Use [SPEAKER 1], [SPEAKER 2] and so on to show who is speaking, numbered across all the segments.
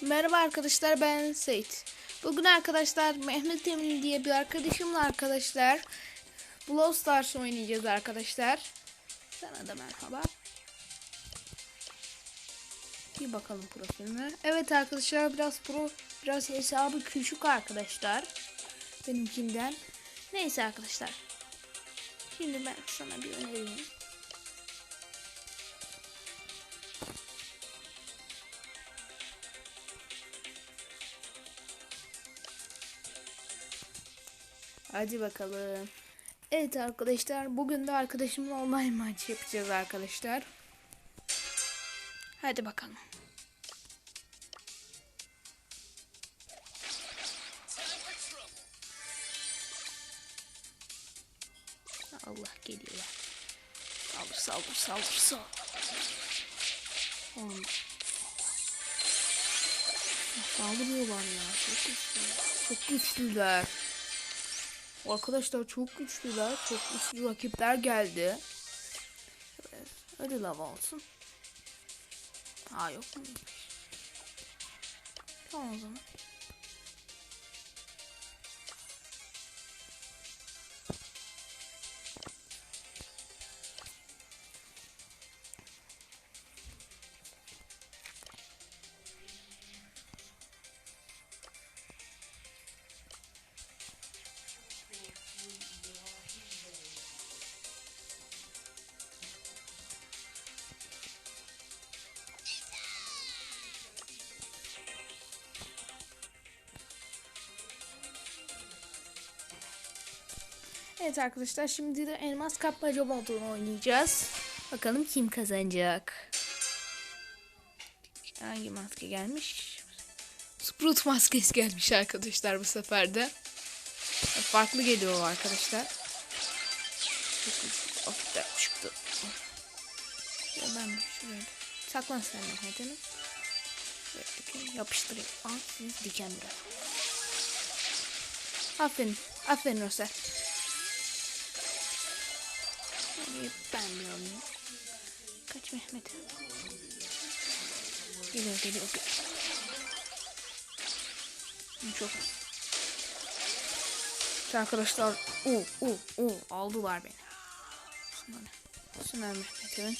[SPEAKER 1] Merhaba arkadaşlar ben Seyit. Bugün arkadaşlar Mehmet Emin diye bir arkadaşımla arkadaşlar Brawl Stars oynayacağız arkadaşlar. Sana da merhaba. Bir bakalım profiline. Evet arkadaşlar biraz pro biraz hesabı küçük arkadaşlar. Benimkinden. Neyse arkadaşlar. Şimdi ben sana bir önereyim. Hadi bakalım. Evet arkadaşlar bugün de arkadaşımla online maç yapacağız arkadaşlar. Hadi bakalım. Allah geliyor. Saldır saldır saldır saldır. Oğlum. Saldırıyorlar ya. Çok güçlü. Çok güçlüler. Arkadaşlar çok güçlüler. Çok güçlü rakipler geldi. Evet. Hadi lava olsun. Aa yok mu? Tamam o zaman. Evet arkadaşlar şimdi de elmas kapmaca modunu oynayacağız. Bakalım kim kazanacak. Hangi maske gelmiş? Sprout maskesi gelmiş arkadaşlar bu sefer de. Farklı geliyor arkadaşlar. Da çıktı. Ya ben şuraya saklan sen dikeyim, yapıştırayım. Al diken biraz. Aferin. Aferin Rosel. Ben alayım. Kaç Mehmet. Geliyor geliyor. Çok. İşte Arkadaşlar u u u aldılar beni. Şunları Mehmet'in.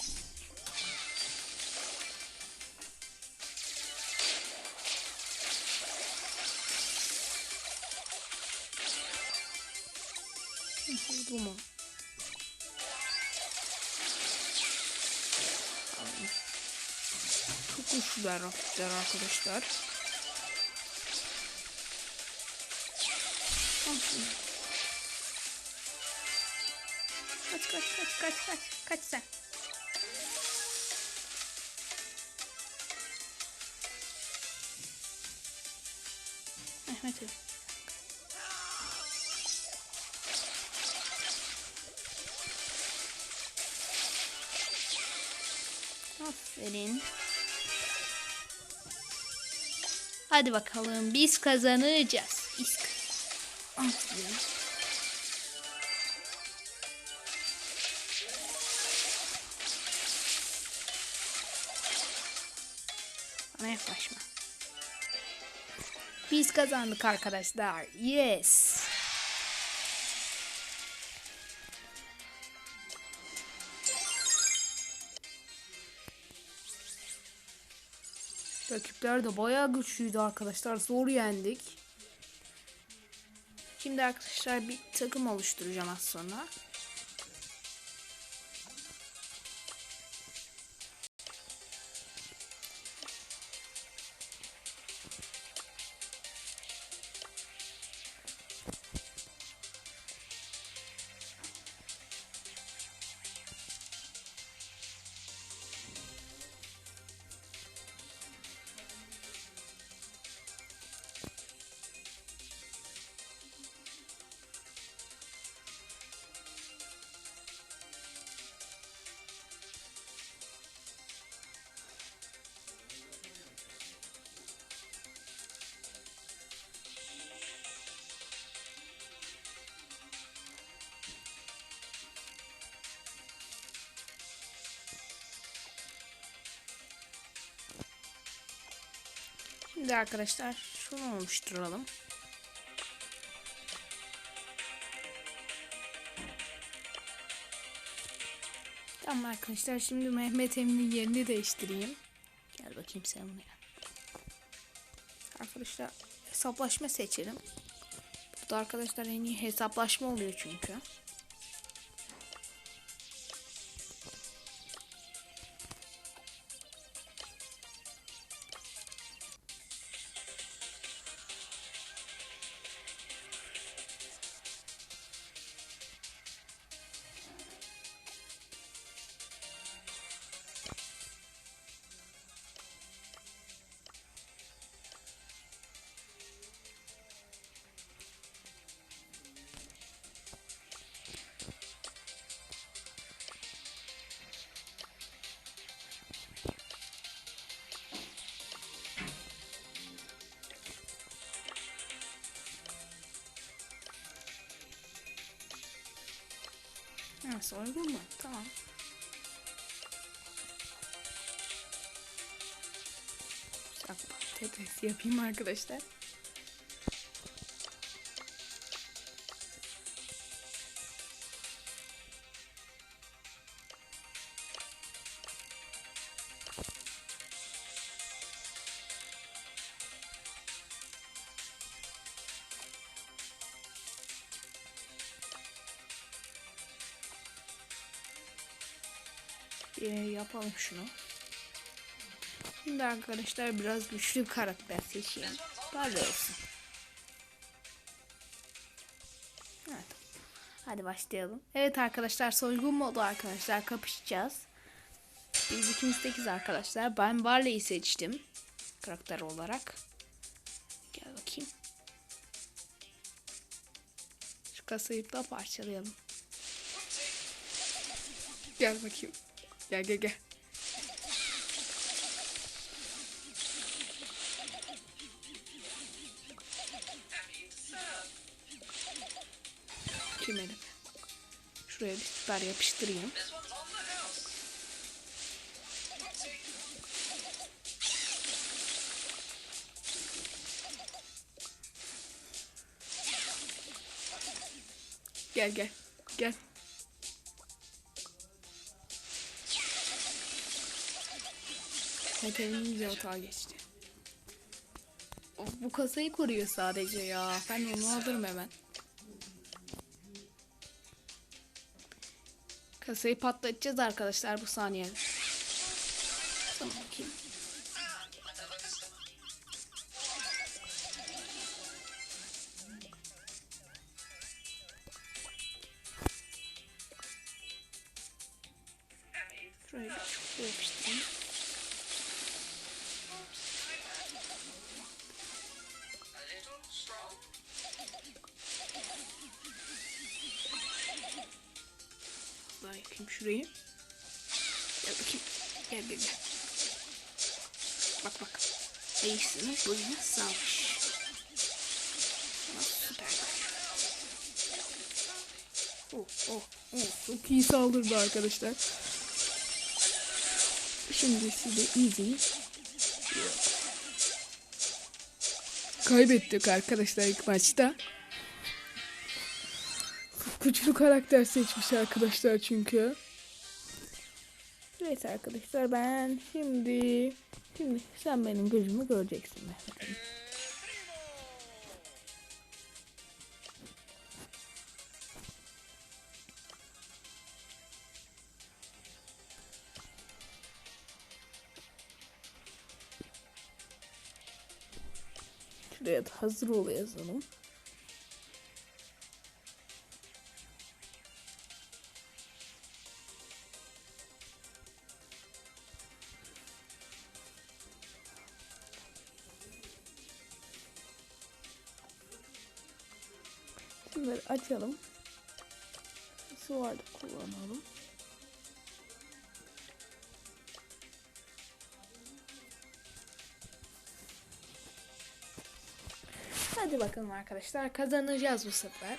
[SPEAKER 1] Bu mu? Güçlüler rakipler arkadaşlar. Kaç kaç kaç kaç kaç kaç sen. Mehmet Ali. Aferin. Hadi bakalım biz kazanacağız. Biz kazanacağız. Bana yaklaşma. Biz kazandık arkadaşlar. Yes. Rakipler de bayağı güçlüydü arkadaşlar. Zor yendik. Şimdi arkadaşlar bir takım oluşturacağım az sonra. Şimdi arkadaşlar şunu oluşturalım. Tamam arkadaşlar şimdi Mehmet Emin'in yerini değiştireyim. Gel bakayım sen buraya. Arkadaşlar hesaplaşma seçelim. Burada arkadaşlar en iyi hesaplaşma oluyor çünkü. Ha, soygun mu? Tamam. Bak Tetris yapayım arkadaşlar. Yapalım şunu. Şimdi arkadaşlar biraz güçlü karakter seçeyim. Böyle olsun. Evet. Hadi başlayalım. Evet arkadaşlar soygun modu arkadaşlar kapışacağız. Biz ikimiz tekiz arkadaşlar. Ben Barley'i seçtim. Karakter olarak. Gel bakayım. Şu kasayı da parçalayalım. Gel bakayım. Gel gel gel. Şuraya bir süper yapıştırayım. Gel gel. Gel. Mete'nin güzel hata geçti. Of, bu kasayı koruyor sadece ya. Ben onu alırım hemen. Kasayı patlatacağız arkadaşlar bu saniyede. Tamam bakayım. Oh oh oh. Çok iyi saldırdı arkadaşlar. Şimdi size easy. Kaybettik arkadaşlar ilk maçta. Güçlü karakter seçmiş arkadaşlar çünkü. Evet arkadaşlar ben şimdi şimdi sen benim gözümü göreceksin Mehmet Da hazır ol yazalım. Bunları açalım. Su vardı kullanalım. Hadi bakalım arkadaşlar kazanacağız bu sefer.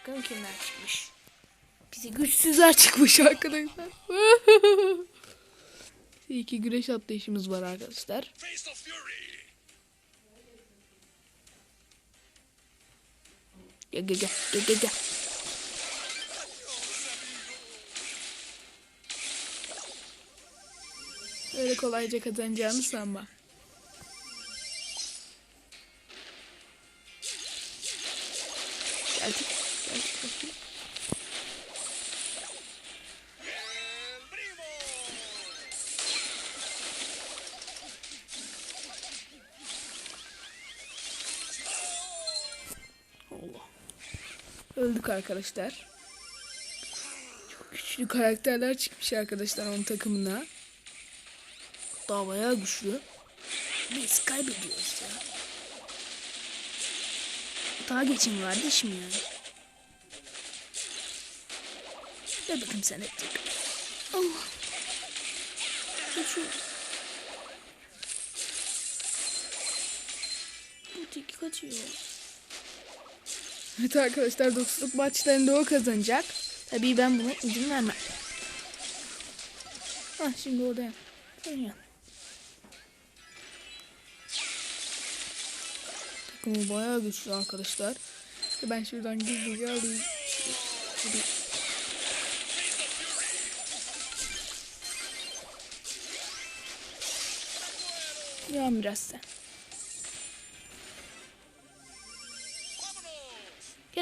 [SPEAKER 1] Bakalım kimler çıkmış. Bizi güçsüzler çıkmış arkadaşlar. İyi ki güreş atlayışımız var arkadaşlar. Gel gel gel gel gel gel. Öyle kolayca kazanacağını sanma. Öldük arkadaşlar. Çok güçlü karakterler çıkmış arkadaşlar onun takımına. Daha bayağı güçlü. Biz kaybediyoruz ya. Daha geçin kardeşim yani. Gel bakayım sen ettik. Allah. Kaçıyor. Bu tiki kaçıyor. Evet arkadaşlar dostluk maçlarında o kazanacak. Tabii ben buna izin vermem. Ah şimdi orada. Oynuyor. Takımı bayağı güçlü arkadaşlar. Ben şuradan gizlice alayım. Hadi. Yan biraz sen.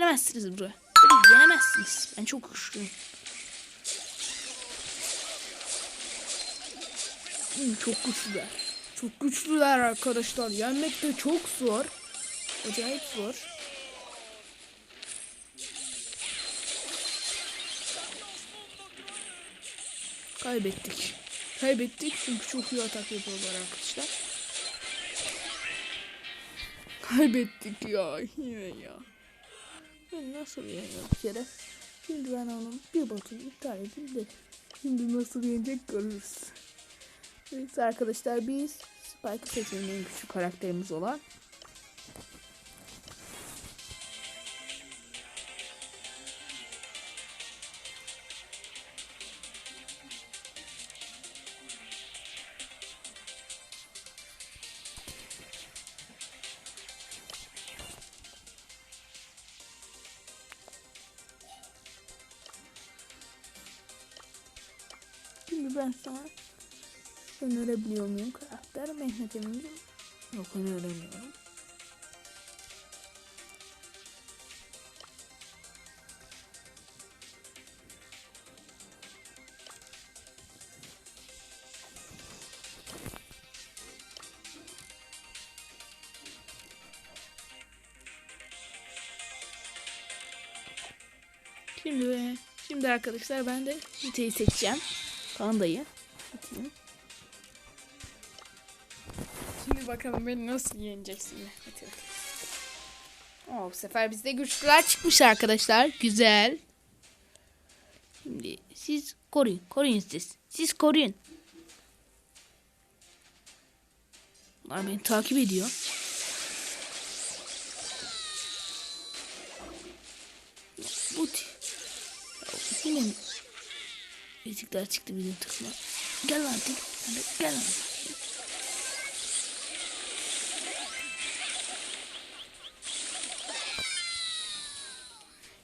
[SPEAKER 1] Gelemezsiniz buraya. Böyle gelemezsiniz. Ben çok güçlüyüm. Hmm, çok güçlüler. Çok güçlüler arkadaşlar. Yenmek de çok zor. Acayip zor. Kaybettik. Kaybettik çünkü çok iyi atak yapıyorlar arkadaşlar. Kaybettik ya yine ya. Ben nasıl yeniyorum bir kere? Şimdi ben onun bir bakayım iptal edeyim de. Şimdi nasıl yenecek görürüz. Evet arkadaşlar biz Spike seçeneğinin en güçlü karakterimiz olan ben sana önerebiliyor muyum karakter? Mehmet Emin'in yok öneremiyorum. Şimdi şimdi arkadaşlar ben de Vite'yi seçeceğim. Pandayı. Şimdi bakalım beni nasıl yeneceksin Mehmet Ali. Oo, bu sefer bizde güçlüler çıkmış arkadaşlar. Güzel. Şimdi siz koruyun. Koruyun siz. Siz koruyun. Bunlar beni takip ediyor. Ezikler çıktı bizim takıma. Gel. Hadi Gel lan.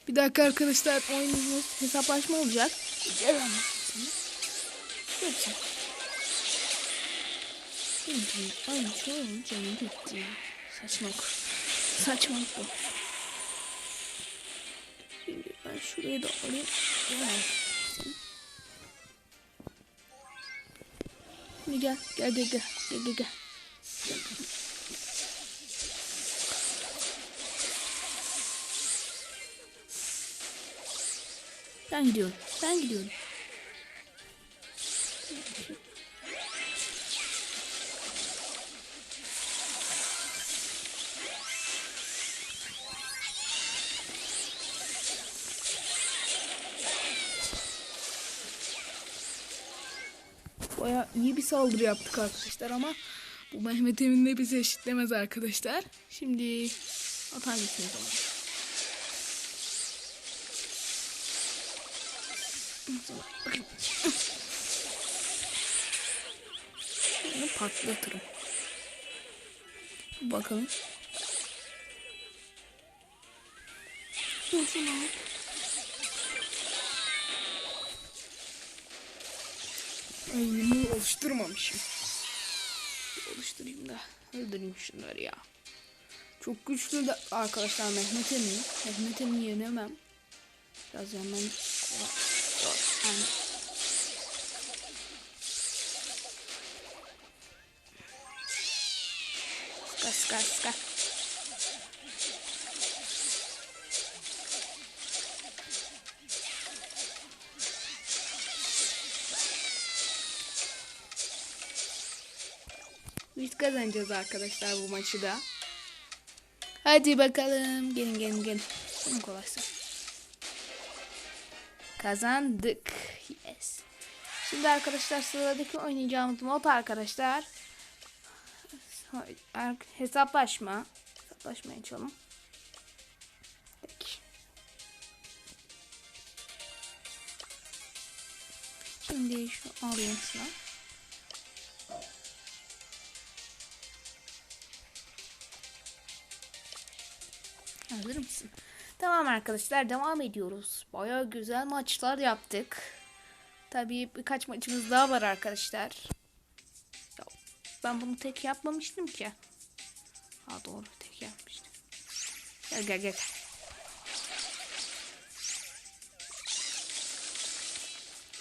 [SPEAKER 1] Bir dakika arkadaşlar oyunumuz hesaplaşma olacak. Gel. Yok sen. Şimdi aynı şey ne gitti? Saçmalık. Saçmalık bu. Şimdi ben şurayı da alayım. Gel. Şimdi gel. Gel gel gel. Gel gel gel. Ben gidiyorum. Ben gidiyorum. İyi bir saldırı yaptık arkadaşlar ama bu Mehmet Emin de bizi eşitlemez arkadaşlar. Şimdi atan gitsin zaman. Bunu patlatırım. Bakalım. Dur şunu. Bunu oluşturmamışım. Oluşturayım da öldüreyim şunları ya. Çok güçlü de arkadaşlar Mehmet Emin. Mehmet Emin yenemem. Biraz yandan. Yani Sıka sıka sıka. Biz kazanacağız arkadaşlar bu maçı da. Hadi bakalım. Gelin gelin gelin. Kolaysa. Kazandık. Yes. Şimdi arkadaşlar sıradaki oynayacağımız mod arkadaşlar. Hesaplaşma. Hesaplaşma açalım. Şimdi şu alayım şunu. Mısın? Tamam arkadaşlar devam ediyoruz. Baya güzel maçlar yaptık. Tabii birkaç maçımız daha var arkadaşlar. Ben bunu tek yapmamıştım ki. Ha doğru tek yapmıştım. Gel gel gel.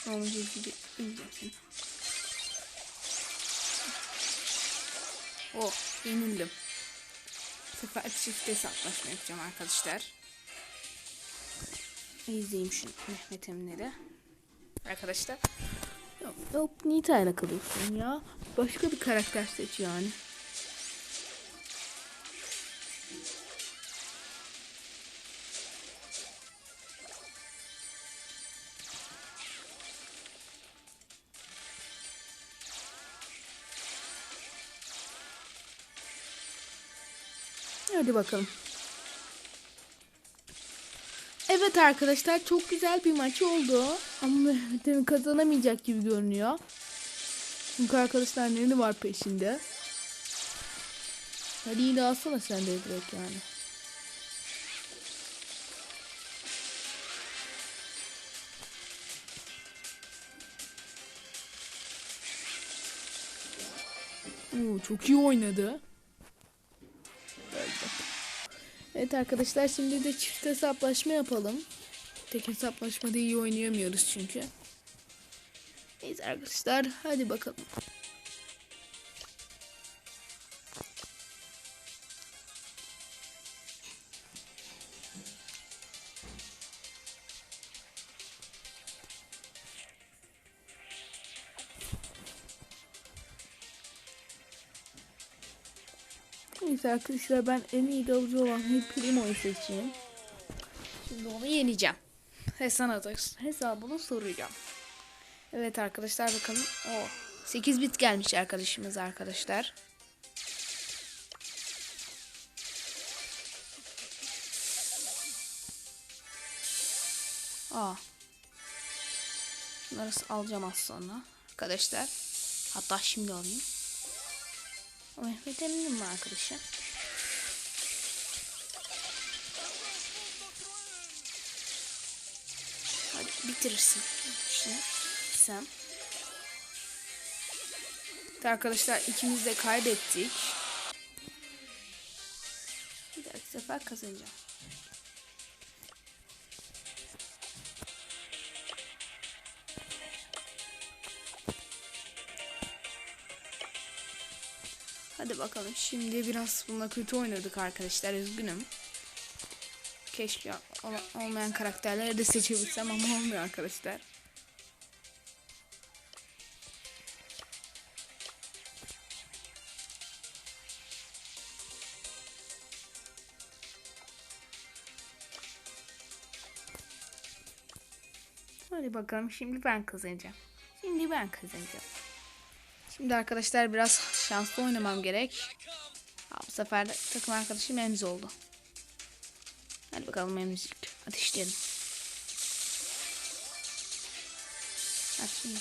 [SPEAKER 1] İzleyeceğim seni. Oh yenildim. Sefer çift hesaplaşma yapacağım arkadaşlar. İzleyeyim şu Mehmet Emin'leri. Arkadaşlar. Yok, yok Nita ile kalıyorsun ya. Başka bir karakter seç yani. Hadi bakalım. Evet arkadaşlar çok güzel bir maç oldu. Ama kazanamayacak gibi görünüyor. Çünkü arkadaşlar neni var peşinde. Hadi yine alsana sen de direkt yani. Oo, çok iyi oynadı. Evet arkadaşlar şimdi de çift hesaplaşma yapalım. Tek hesaplaşmada iyi oynayamıyoruz çünkü. Neyse arkadaşlar hadi bakalım. Arkadaşlar ben en iyi dalıcı olan Primo'yu seçeyim. Şimdi onu yeneceğim. Ve sana da hesabını soracağım. Evet arkadaşlar bakalım. O 8 bit gelmiş arkadaşımız arkadaşlar. Aa. Bunları alacağım az sonra. Arkadaşlar. Hatta şimdi alayım. Mehmet Emin'in mi arkadaşı? Bitirirsin. İşte sen. Arkadaşlar ikimiz de kaybettik. Bir dahaki sefer kazanacağım. Hadi bakalım. Şimdi biraz bununla kötü oynadık arkadaşlar. Üzgünüm. Keşke ol- olmayan karakterleri de seçebilsem ama olmuyor arkadaşlar. Hadi bakalım şimdi ben kazanacağım. Şimdi ben kazanacağım. Şimdi arkadaşlar biraz şanslı oynamam gerek. Bu sefer de takım arkadaşım Emzi oldu. Hadi bakalım Emzi. Ateşleyelim. Hadi şimdi.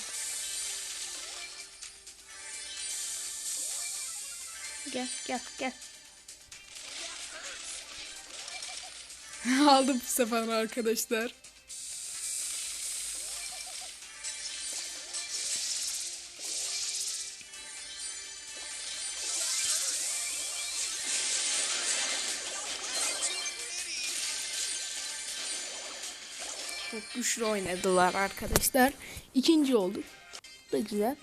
[SPEAKER 1] Gel gel gel. Aldım bu sefer arkadaşlar. Çok güçlü oynadılar arkadaşlar. İkinci olduk. Bu da güzel.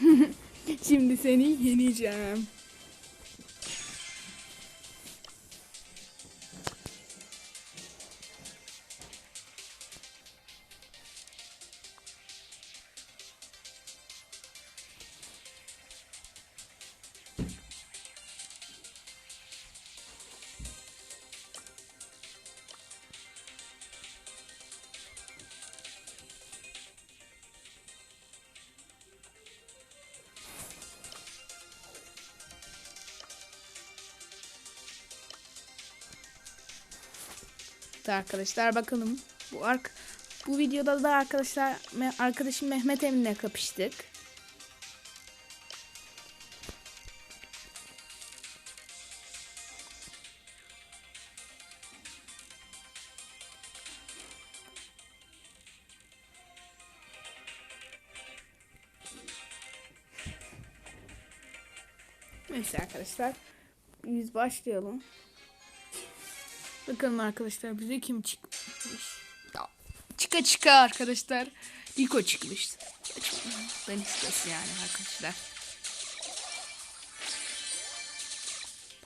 [SPEAKER 1] Şimdi seni yeneceğim. Evet arkadaşlar bakalım. Bu ark bu videoda da arkadaşlar arkadaşım Mehmet Emin'le kapıştık. Neyse arkadaşlar biz başlayalım. Bakalım arkadaşlar bize kim çıkmış. Çıka çıka arkadaşlar. Liko çıkmış. Ben istesi yani arkadaşlar.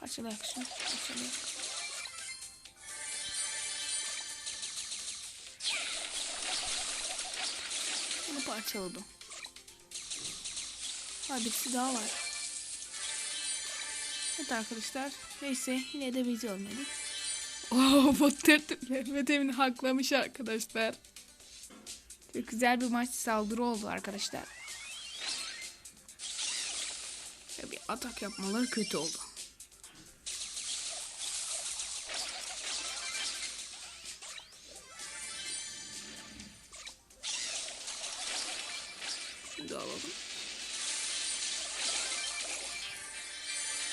[SPEAKER 1] Parçalayak şunu. Parçalayak. Bunu parçaladım. Ha birisi daha var. Evet arkadaşlar. Neyse yine de biz ölmedik. Oo Botter'd Mehmet Emin haklamış arkadaşlar. Çok güzel bir maç saldırı oldu arkadaşlar. Bir atak yapmaları kötü oldu. Şimdi alalım.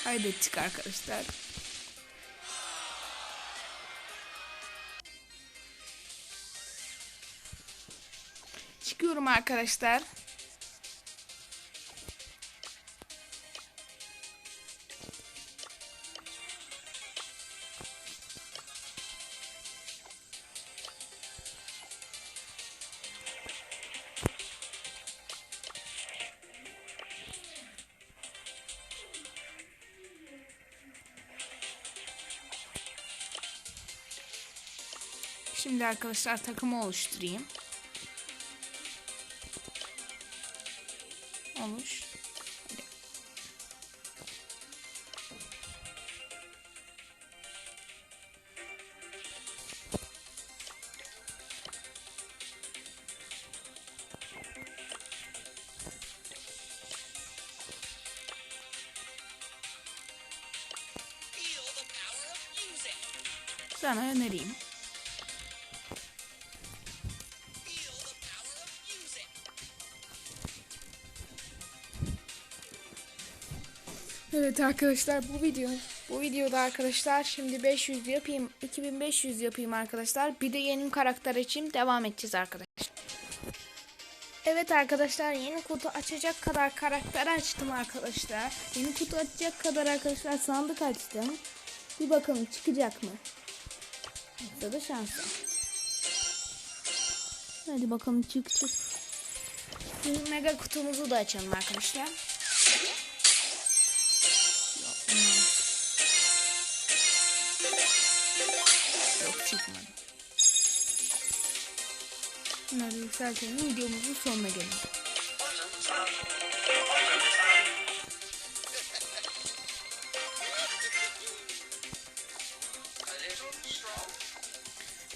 [SPEAKER 1] Kaybettik arkadaşlar. Çıkıyorum arkadaşlar. Şimdi arkadaşlar takımı oluşturayım. Olmuş. Hadi. Sana önereyim. Evet arkadaşlar bu video bu videoda arkadaşlar şimdi 500 yapayım 2500 yapayım arkadaşlar bir de yeni karakter için devam edeceğiz arkadaşlar. Evet arkadaşlar yeni kutu açacak kadar karakter açtım arkadaşlar. Yeni kutu açacak kadar arkadaşlar sandık açtım. Bir bakalım çıkacak mı? Yoksa da şansa. Hadi bakalım çık çık. Mega kutumuzu da açalım arkadaşlar. Çıkmadı. Bunları yükseltelim. Videomuzun sonuna
[SPEAKER 2] strong.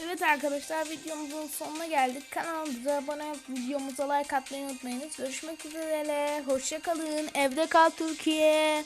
[SPEAKER 1] Evet arkadaşlar videomuzun sonuna geldik. Kanalımıza abone olup videomuza like atmayı unutmayınız. Görüşmek üzere. Hoşçakalın. Evde kal Türkiye.